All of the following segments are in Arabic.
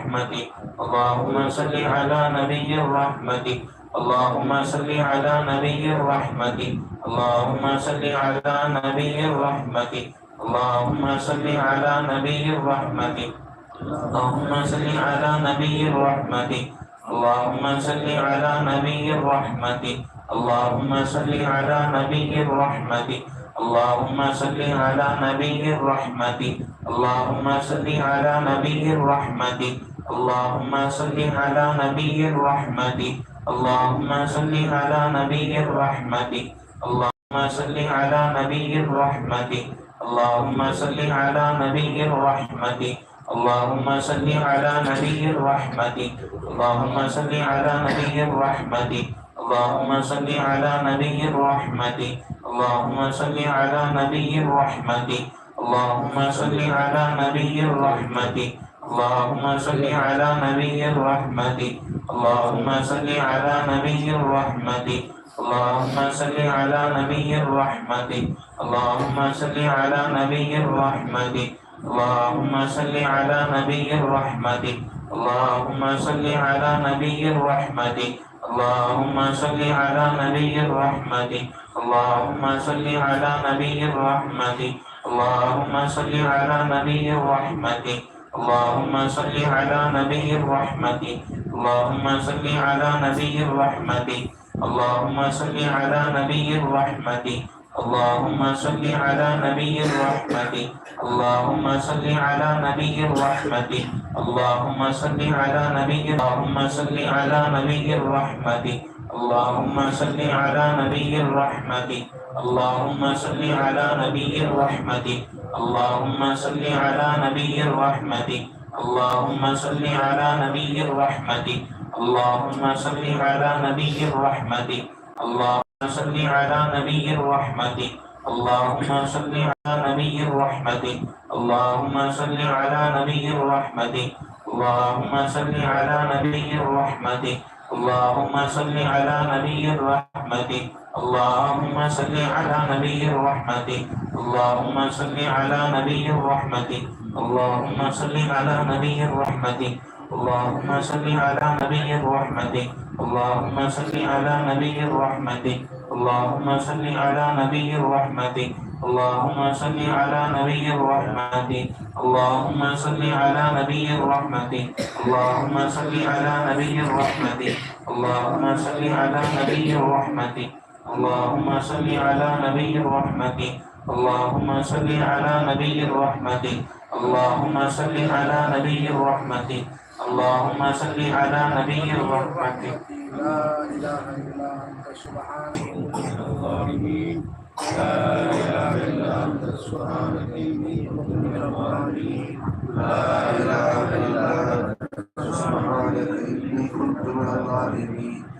الرحمة. اللهم صل على نبي الرحمة. اللهم صل على نبي الرحمة. اللهم صل على نبي الرحمة. اللهم صل على نبي الرحمة. اللهم صل على نبي الرحمة. اللهم صل على نبي الرحمة. اللهم صل على نبي الرحمة. اللهم صل على نبي الرحمة. اللهم صل على نبي الرحمة. اللهم صل على نبي الرحمة. اللهم صل على نبي الرحمة. اللهم صل على نبي الرحمة. اللهم صل على نبي الرحمة. اللهم صل على نبي الرحمة. اللهم صل على نبي الرحمة. اللهم صل على نبي الرحمة. اللهم صل على نبي الرحمة. اللهم صل على نبي الرحمة. اللهم صل على نبي الرحمة. اللهم صل على نبي الرحمة. اللهم صل على نبي الرحمة. اللهم صل على نبي الرحمة. اللهم صل على نبي الرحمة. اللهم صل على نبي الرحمة. اللهم صل على نبي الرحمة. اللهم صل على نبي الرحمة. اللهم صل على نبي الرحمة. اللهم صل على نبي الرحمة. اللهم صل على نبي الرحمة. اللهم صل على نبي الرحمة. اللهم صل على نبي الرحمة. اللهم صل على نبي الرحمة. اللهم صل على نبي اللهم صل على نبي الرحمة. اللهم صل على نبي الرحمة. اللهم صل على نبي الرحمة. اللهم صل على نبي الرحمة اللهم صل على نبي الرحمة اللهم صل على نبي الرحمة اللهم صل على نبي الرحمة اللهم صل على نبي الرحمة اللهم صل على نبي الرحمة اللهم صل على نبي الرحمة اللهم صل على نبي الرحمة اللهم صل على نبي الرحمة اللهم صل على نبي الرحمة اللهم صل على نبي الرحمة اللهم صل على نبي الرحمة اللهم صل على نبي الرحمة اللهم صل على نبي الرحمة اللهم صل على نبي الرحمة اللهم صل على نبي الرحمة اللهم صل على نبي الرحمة اللهم صل على نبي الرحمة اللهم صل على نبي الرحمة. اللهم صل على نبي الرحمة. اللهم صل على نبي الرحمة. اللهم صل على نبي الرحمة. لا إله إلا أنت سبحانك. الظالمين لا إله إلا أنت سبحانك. إني كنت من الظالمين لا إله إلا أنت سبحانك. إني كنت من الظالمين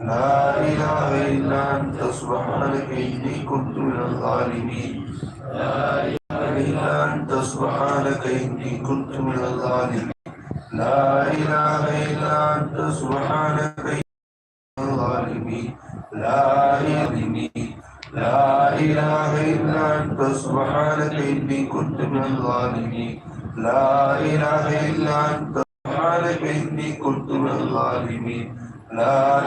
لا إله إلا أنت سبحانك إني كنت من الظالمين. لا إله إلا أنت سبحانك إني كنت من الظالمين. لا إله إلا أنت سبحانك إني من الظالمين. لا إله لا إله إلا أنت سبحانك إني كنت من الظالمين. لا إله إلا أنت سبحانك إني كنت من الظالمين. لا